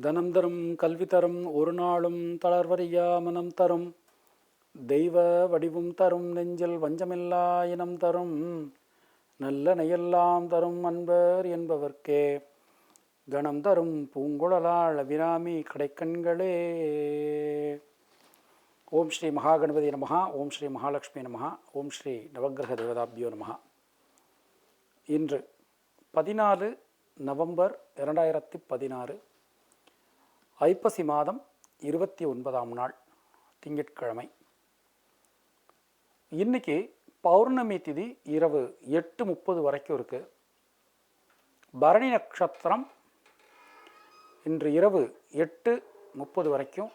தனம் தரும் கல்வி தரும் ஒரு நாளும் தளர்வறியா மனம் தரும் தெய்வ வடிவும் தரும் நெஞ்சில் வஞ்சமில்லா இனம் தரும் நல்ல நெய்யெல்லாம் தரும் அன்பர் என்பவர்க்கே. கணம் தரும் பூங்குழலாள் அபிராமி கடைக்கண்களே. ஓம் ஸ்ரீ மகாகணபதி நமஹா ஓம் ஸ்ரீ மகாலட்சுமி நமஹா ஓம் ஸ்ரீ நவகிரக தேவதாபியோ நமஹா. இன்று பதினாலு நவம்பர் இரண்டாயிரத்தி பதினாறு ஐப்பசி மாதம் இருபத்தி ஒன்பதாம் நாள் திங்கட்கிழமை. இன்னைக்கு பௌர்ணமி திதி இரவு எட்டு முப்பது வரைக்கும் இருக்குது பரணி நட்சத்திரம் இன்று இரவு எட்டு முப்பது வரைக்கும்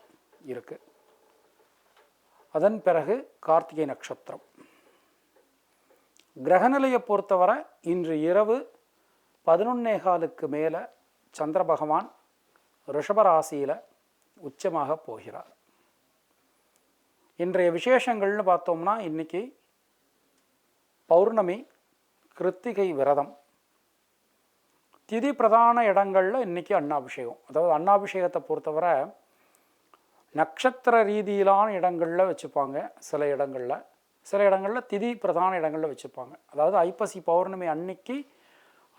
இருக்குது அதன் பிறகு கார்த்திகை நட்சத்திரம். கிரகநிலையை பொறுத்தவரை இன்று இரவு பதினொன்னே காலுக்கு மேலே சந்திர பகவான் ரிஷபராசியில் உச்சமாக போகிறார். இன்றைய விசேஷங்கள்னு பார்த்தோம்னா இன்னைக்கு பௌர்ணமி கிருத்திகை விரதம். திதி பிரதான இடங்களில் இன்னைக்கு அண்ணாபிஷேகம் அதாவது அண்ணாபிஷேகத்தை பொறுத்தவரை நட்சத்திர ரீதியிலான இடங்களில் வச்சுப்பாங்க. சில இடங்களில் சில இடங்களில் திதி பிரதான இடங்களில் வச்சுப்பாங்க. அதாவது ஐப்பசி பௌர்ணமி அன்னைக்கு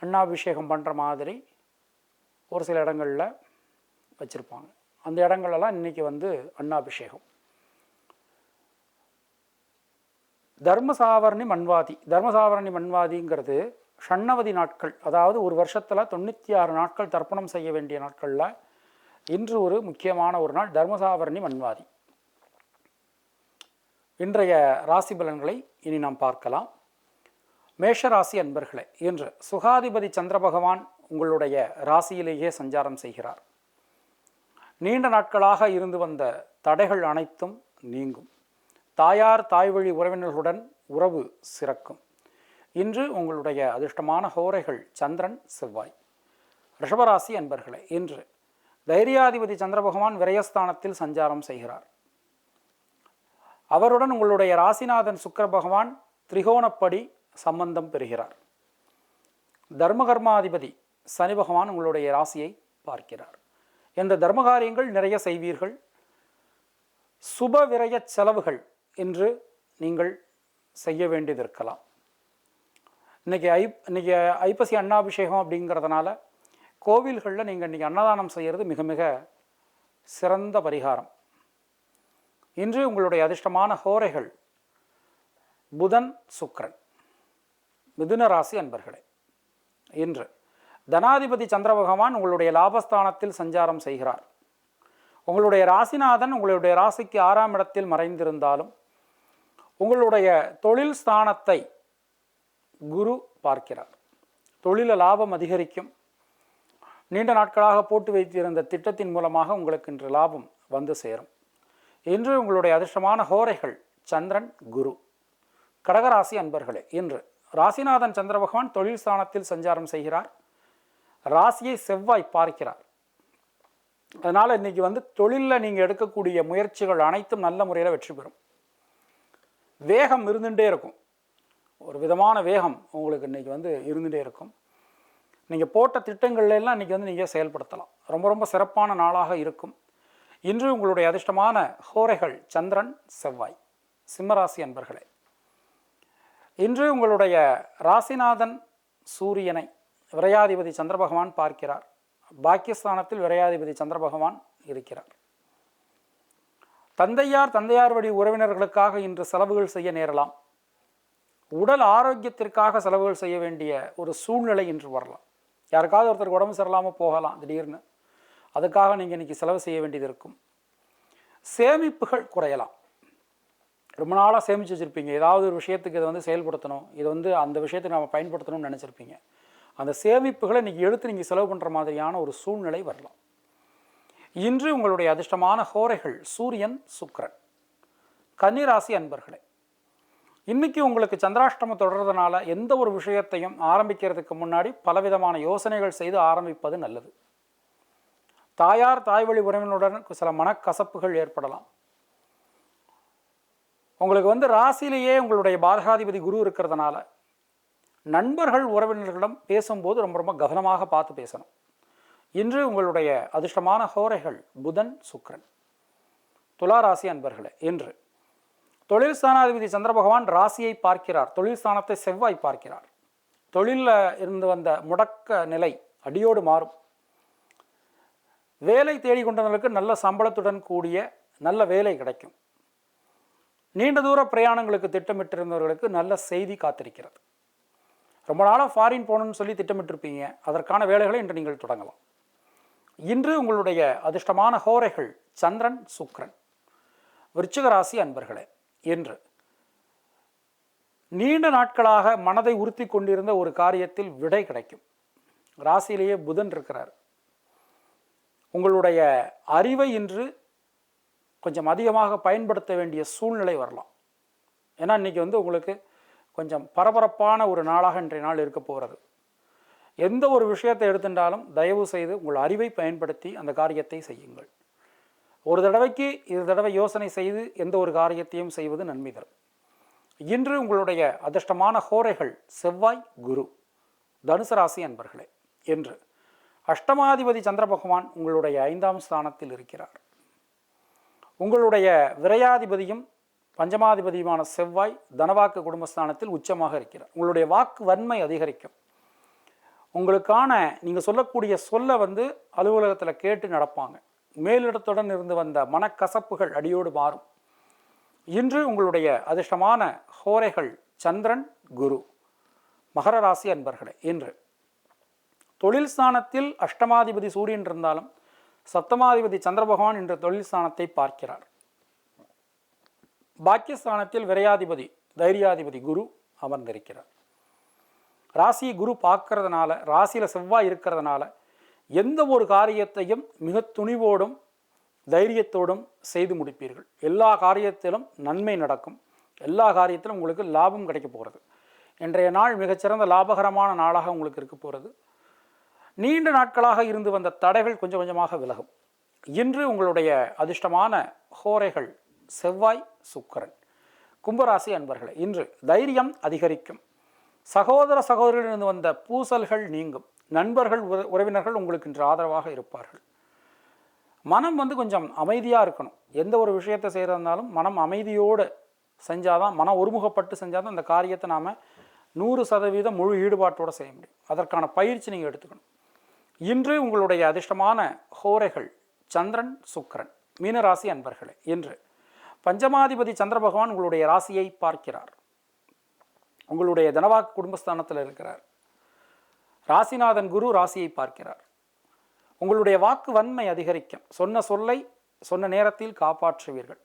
அண்ணாபிஷேகம் பண்ணுற மாதிரி ஒரு சில இடங்களில் வச்சுருப்பாங்க. அந்த இடங்களெல்லாம் இன்றைக்கி வந்து அன்னாபிஷேகம். தர்மசாவரணி மண்வாதி. தர்மசாவரணி மண்வாதிங்கிறது ஷண்ணவதி நாட்கள். அதாவது ஒரு வருஷத்தில் தொண்ணூற்றி ஆறு நாட்கள் தர்ப்பணம் செய்ய வேண்டிய நாட்களில் இன்று ஒரு முக்கியமான ஒரு நாள் தர்மசாவரணி மண்வாதி. இன்றைய ராசி பலன்களை இனி நாம் பார்க்கலாம். மேஷராசி அன்பர்களே இன்று சுகாதிபதி சந்திர பகவான் உங்களுடைய ராசியிலேயே சஞ்சாரம் செய்கிறார். நீண்ட நாட்களாக இருந்து வந்த தடைகள் அனைத்தும் நீங்கும். தாயார் தாய்வழி உறவினர்களுடன் உறவு சிறக்கும். இன்று உங்களுடைய அதிர்ஷ்டமான ஹோரைகள் சந்திரன் செவ்வாய். ரிஷபராசி அன்பர்களே இன்று தைரியாதிபதி சந்திர பகவான் விரயஸ்தானத்தில் சஞ்சாரம் செய்கிறார். அவருடன் உங்களுடைய ராசிநாதன் சுக்கர பகவான் திரிகோணப்படி சம்பந்தம் பெறுகிறார். தர்மகர்மாதிபதி சனி பகவான் உங்களுடைய ராசியை பார்க்கிறார். என்ற தர்மகாரியங்கள் நிறைய செய்வீர்கள். சுப விரய செலவுகள் என்று நீங்கள் செய்ய வேண்டியது இருக்கலாம் இன்றைக்கி ஐ இன்றைக்கி ஐப்பசி அன்னாபிஷேகம் அப்படிங்கிறதுனால கோவில்களில் நீங்கள் இன்றைக்கி அன்னதானம் செய்கிறது மிக மிக சிறந்த பரிகாரம். இன்று உங்களுடைய அதிர்ஷ்டமான ஹோரைகள் புதன் சுக்கரன் மிதுன ராசி அன்பர்களே இன்று. தனாதிபதி சந்திர பகவான் உங்களுடைய லாபஸ்தானத்தில் சஞ்சாரம் செய்கிறார். உங்களுடைய ராசிநாதன் உங்களுடைய ராசிக்கு ஆறாம் இடத்தில் மறைந்திருந்தாலும் உங்களுடைய தொழில் ஸ்தானத்தை குரு பார்க்கிறார். தொழில லாபம் அதிகரிக்கும். நீண்ட நாட்களாக போட்டு வைத்திருந்த திட்டத்தின் மூலமாக உங்களுக்கு இன்று லாபம் வந்து சேரும். இன்று உங்களுடைய அதிர்ஷ்டமான ஹோரைகள் சந்திரன் குரு. கடகராசி அன்பர்களே இன்று ராசிநாதன் சந்திர பகவான் தொழில் ஸ்தானத்தில் சஞ்சாரம் செய்கிறார். ராசியை செவ்வாய் பார்க்கிறார். அதனால் இன்றைக்கி வந்து தொழிலில் நீங்கள் எடுக்கக்கூடிய முயற்சிகள் அனைத்தும் நல்ல முறையில் வெற்றி பெறும். வேகம் இருந்துகிட்டே இருக்கும். ஒரு விதமான வேகம் உங்களுக்கு இன்றைக்கி வந்து இருந்துகிட்டே இருக்கும். நீங்கள் போட்ட திட்டங்கள்லாம் இன்றைக்கி வந்து நீங்கள் செயல்படுத்தலாம். ரொம்ப ரொம்ப சிறப்பான நாளாக இருக்கும். இன்று உங்களுடைய அதிர்ஷ்டமான ஹோரைகள் சந்திரன் செவ்வாய் சிம்மராசி அன்பர்களே. இன்று உங்களுடைய ராசிநாதன் சூரியனை விரையாதிபதி சந்திர பகவான் பார்க்கிறார். பாக்கியஸ்தானத்தில் விரையாதிபதி சந்திர பகவான் இருக்கிறார். தந்தையார் தந்தையார் வழி உறவினர்களுக்காக இன்று செலவுகள் செய்ய நேரலாம். உடல் ஆரோக்கியத்திற்காக செலவுகள் செய்ய வேண்டிய ஒரு சூழ்நிலை இன்று வரலாம். யாருக்காவது ஒருத்தருக்கு உடம்பு சரியில்லாமல் போகலாம் திடீர்னு. அதுக்காக நீங்கள் இன்றைக்கி செலவு செய்ய வேண்டியது இருக்கும். சேமிப்புகள் குறையலாம். ரொம்ப நாளாக சேமித்து வச்சுருப்பீங்க. ஏதாவது ஒரு விஷயத்துக்கு இதை வந்து செயல்படுத்தணும். இது வந்து அந்த விஷயத்துக்கு நம்ம பயன்படுத்தணும்னு நினச்சிருப்பீங்க. அந்த சேமிப்புகளை இன்றைக்கி எடுத்து நீங்கள் செலவு பண்ணுற மாதிரியான ஒரு சூழ்நிலை வரலாம். இன்று உங்களுடைய அதிர்ஷ்டமான ஹோரைகள் சூரியன் சுக்கரன். கன்னிராசி அன்பர்களே இன்றைக்கி உங்களுக்கு சந்திராஷ்டமம் தொடர்றதுனால எந்த ஒரு விஷயத்தையும் ஆரம்பிக்கிறதுக்கு முன்னாடி பலவிதமான யோசனைகள் செய்து ஆரம்பிப்பது நல்லது. தாயார் தாய்வழி உறவினுடன் சில மனக்கசப்புகள் ஏற்படலாம். உங்களுக்கு வந்து ராசியிலேயே உங்களுடைய பாதகாதிபதி குரு இருக்கிறதுனால நண்பர்கள் உறவினர்களிடம் பேசும்போது ரொம்ப ரொம்ப கவனமாக பார்த்து பேசணும். இன்று உங்களுடைய அதிர்ஷ்டமான ஹோரைகள் புதன் சுக்ரன் துளாராசி அன்பர்களே இன்று தொழில் ஸ்தானாதிபதி சந்திர பகவான் ராசியை பார்க்கிறார். தொழில் ஸ்தானத்தை செவ்வாய் பார்க்கிறார். தொழிலில் இருந்து வந்த முடக்க நிலை அடியோடு மாறும். வேலை தேடிக்கொண்டவர்களுக்கு நல்ல சம்பளத்துடன் கூடிய நல்ல வேலை கிடைக்கும். நீண்ட தூர பிரயாணங்களுக்கு திட்டமிட்டிருந்தவர்களுக்கு நல்ல செய்தி காத்திருக்கிறது. ரொம்ப நாளாக ஃபாரின் போகணும்னு சொல்லி திட்டமிட்டிருப்பீங்க. அதற்கான வேலைகளை இன்று நீங்கள் தொடங்கலாம். இன்று உங்களுடைய அதிர்ஷ்டமான ஹோரைகள் சந்திரன் சுக்ரன் விருச்சிகராசி அன்பர்களே என்று நீண்ட நாட்களாக மனதை உறுத்தி கொண்டிருந்த ஒரு காரியத்தில் விடை கிடைக்கும். ராசியிலேயே புதன் இருக்கிறார். உங்களுடைய அறிவை இன்று கொஞ்சம் அதிகமாக பயன்படுத்த வேண்டிய சூழ்நிலை வரலாம். ஏன்னா இன்றைக்கி வந்து உங்களுக்கு கொஞ்சம் பரபரப்பான ஒரு நாளாக இன்றைய நாள் இருக்க போகிறது. எந்த ஒரு விஷயத்தை எடுத்துட்டாலும் தயவு செய்து உங்கள் அறிவை பயன்படுத்தி அந்த காரியத்தை செய்யுங்கள். ஒரு தடவைக்கு இரு தடவை யோசனை செய்து எந்த ஒரு காரியத்தையும் செய்வது நன்மை தரும் இன்று உங்களுடைய அதிர்ஷ்டமான ஹோரைகள் செவ்வாய் குரு தனுசு ராசி அன்பர்களே என்று அஷ்டமாதிபதி சந்திர பகவான் உங்களுடைய ஐந்தாம் ஸ்தானத்தில் இருக்கிறார். உங்களுடைய விரையாதிபதியும் பஞ்சமாதிபதியுமான செவ்வாய் தனவாக்கு குடும்பஸ்தானத்தில் உச்சமாக இருக்கிறார். உங்களுடைய வாக்கு வன்மை அதிகரிக்கும். உங்களுக்கான நீங்கள் சொல்லக்கூடிய சொல்ல வந்து அலுவலகத்தில் கேட்டு நடப்பாங்க. மேலிடத்துடன் இருந்து வந்த மனக்கசப்புகள் அடியோடு மாறும். இன்று உங்களுடைய அதிர்ஷ்டமான ஹோரைகள் சந்திரன் குரு மகர ராசி அன்பர்களே இன்று. தொழில் ஸ்தானத்தில் அஷ்டமாதிபதி சூரியன் இருந்தாலும் சப்தமாதிபதி சந்திர பகவான் என்ற தொழில் ஸ்தானத்தை பார்க்கிறார். பாக்கியஸ்தானத்தில் விரையாதிபதி தைரியாதிபதி குரு அமர்ந்திருக்கிறார். ராசி குரு பார்க்கறதுனால ராசியில் செவ்வாய் இருக்கிறதுனால எந்த ஒரு காரியத்தையும் மிக துணிவோடும் தைரியத்தோடும் செய்து முடிப்பீர்கள். எல்லா காரியத்திலும் நன்மை நடக்கும். எல்லா காரியத்திலும் உங்களுக்கு லாபம் கிடைக்க போகிறது இன்றைய நாள் மிகச்சிறந்த லாபகரமான நாளாக உங்களுக்கு இருக்க போகிறது நீண்ட நாட்களாக இருந்து வந்த தடைகள் கொஞ்சம் கொஞ்சமாக விலகும். இன்று உங்களுடைய அதிர்ஷ்டமான ஹோரைகள் செவ்வாய் சுக்கரன். கும்பராசி அன்பர்களே இன்று தைரியம் அதிகரிக்கும். சகோதர சகோதரிலிருந்து வந்த பூசல்கள் நீங்கும். நண்பர்கள் உறவினர்கள் உங்களுக்கு இன்று ஆதரவாக இருப்பார்கள். மனம் வந்து கொஞ்சம் அமைதியாக இருக்கணும். எந்த ஒரு விஷயத்தை செய்கிறதுனாலும் மனம் அமைதியோடு செஞ்சாதான் மனம் ஒருமுகப்பட்டு செஞ்சாதான் அந்த காரியத்தை நாம் நூறு சதவீதம் முழு ஈடுபாட்டோடு செய்ய முடியும். அதற்கான பயிற்சி நீங்கள் எடுத்துக்கணும். இன்று உங்களுடைய அதிர்ஷ்டமான ஹோரைகள் சந்திரன் சுக்கிரன் மீனராசி அன்பர்களே இன்று பஞ்சமாதிபதி சந்திர பகவான் உங்களுடைய ராசியை பார்க்கிறார். உங்களுடைய தனவாக்கு குடும்பஸ்தானத்தில் இருக்கிறார். ராசிநாதன் குரு ராசியை பார்க்கிறார். உங்களுடைய வாக்கு வன்மை அதிகரிக்கும். சொன்ன சொல்லை சொன்ன நேரத்தில் காப்பாற்றுவீர்கள்.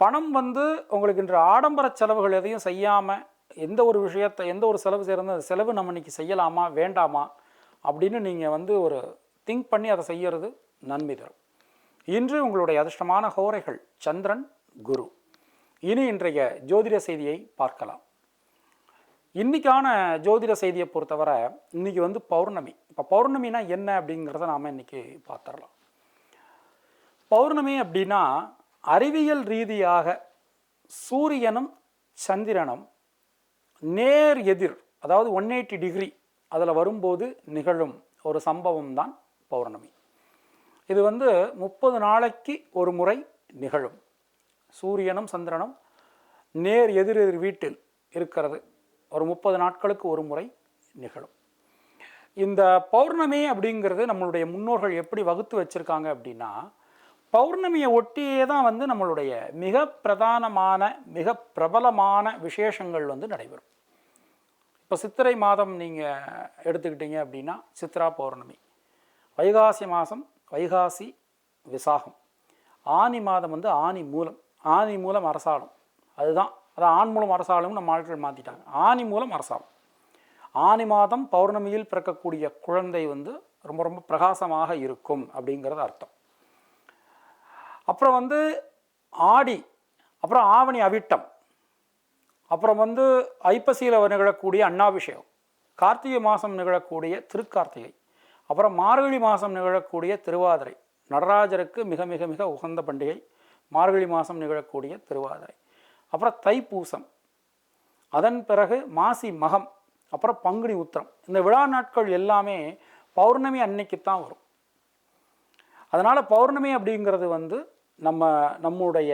பணம் வந்து உங்களுக்கு இன்று ஆடம்பர செலவுகள் எதையும் செய்யாமல் எந்த ஒரு விஷயத்தை எந்த ஒரு செலவு செய்கிறது அந்த செலவு நம்ம இன்னைக்கு செய்யலாமா வேண்டாமா அப்படின்னு நீங்கள் வந்து ஒரு திங்க் பண்ணி அதை செய்யறது நன்மை தரும். இன்று உங்களுடைய அதிர்ஷ்டமான ஹோரைகள் சந்திரன் குரு. இனி இன்றைய ஜோதிட செய்தியை பார்க்கலாம். இன்றைக்கான ஜோதிட செய்தியை பொறுத்தவரை இன்றைக்கி வந்து பௌர்ணமி. இப்போ பௌர்ணமினா என்ன அப்படிங்கிறத நாம் இன்னைக்கு பார்த்துடலாம். பௌர்ணமி அப்படின்னா அறிவியல் ரீதியாக சூரியனும் சந்திரனும் நேர் எதிர் அதாவது ஒன் எயிட்டி டிகிரி அதில் வரும்போது நிகழும் ஒரு சம்பவம் தான் பௌர்ணமி. இது வந்து முப்பது நாளைக்கு ஒரு முறை நிகழும். சூரியனும் சந்திரனும் நேர் எதிர் எதிர் வீட்டில் இருக்கிறது. ஒரு முப்பது நாட்களுக்கு ஒரு முறை நிகழும். இந்த பௌர்ணமி அப்படிங்கிறது நம்மளுடைய முன்னோர்கள் எப்படி வகுத்து வச்சுருக்காங்க அப்படின்னா பௌர்ணமியை ஒட்டியே தான் வந்து நம்மளுடைய மிக பிரதானமான மிக பிரபலமான விசேஷங்கள் வந்து நடைபெறும். இப்போ சித்திரை மாதம் நீங்கள் எடுத்துக்கிட்டீங்க அப்படின்னா சித்ரா பௌர்ணமி. வைகாசி மாதம் வைகாசி விசாகம். ஆனி மாதம் வந்து ஆனி மூலம் ஆனி மூலம் அரசாளும். அதுதான் அதான் ஆண் மூலம் அரசாளும் நம்ம ஆட்கள் மாற்றிட்டாங்க ஆனி மூலம் அரசாளும். ஆனி மாதம் பௌர்ணமியில் பிறக்கக்கூடிய குழந்தை வந்து ரொம்ப ரொம்ப பிரகாசமாக இருக்கும் அப்படிங்கிறது அர்த்தம். அப்புறம் வந்து ஆடி அப்புறம் ஆவணி அவிட்டம். அப்புறம் வந்து ஐப்பசியில் நிகழக்கூடிய அன்னாபிஷேகம். கார்த்திகை மாதம் நிகழக்கூடிய திருக்கார்த்திகை. அப்புறம் மார்கழி மாதம் நிகழக்கூடிய திருவாதிரை. நடராஜருக்கு மிக மிக மிக உகந்த பண்டிகை மார்கழி மாதம் நிகழக்கூடிய திருவாதிரை. அப்புறம் தைப்பூசம். அதன் பிறகு மாசி மகம் அப்புறம் பங்குனி உத்திரம். இந்த விழா நாட்கள் எல்லாமே பௌர்ணமி அன்னைக்கு தான் வரும். அதனால் பௌர்ணமி அப்படிங்கிறது வந்து நம்ம நம்முடைய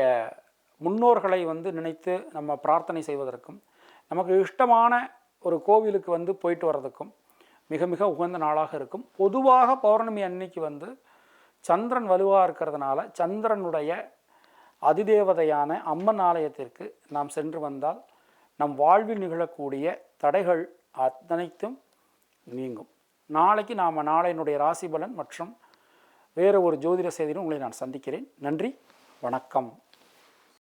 முன்னோர்களை வந்து நினைத்து நம்ம பிரார்த்தனை செய்வதற்கும் நமக்கு இஷ்டமான ஒரு கோவிலுக்கு வந்து போயிட்டு வர்றதுக்கும் மிக மிக உகந்த நாளாக இருக்கும். பொதுவாக பௌர்ணமி அன்னைக்கு வந்து சந்திரன் வலுவாக இருக்கிறதுனால சந்திரனுடைய அதிதேவதையான அம்மன் ஆலயத்திற்கு நாம் சென்று வந்தால் நம் வாழ்வில் நிகழக்கூடிய தடைகள் அத்தனைத்தும் நீங்கும். நாளைக்கு நாம் நாளையினுடைய ராசி பலன் மற்றும் வேறு ஒரு ஜோதிட செய்தியிலும் உங்களை நான் சந்திக்கிறேன். நன்றி வணக்கம்.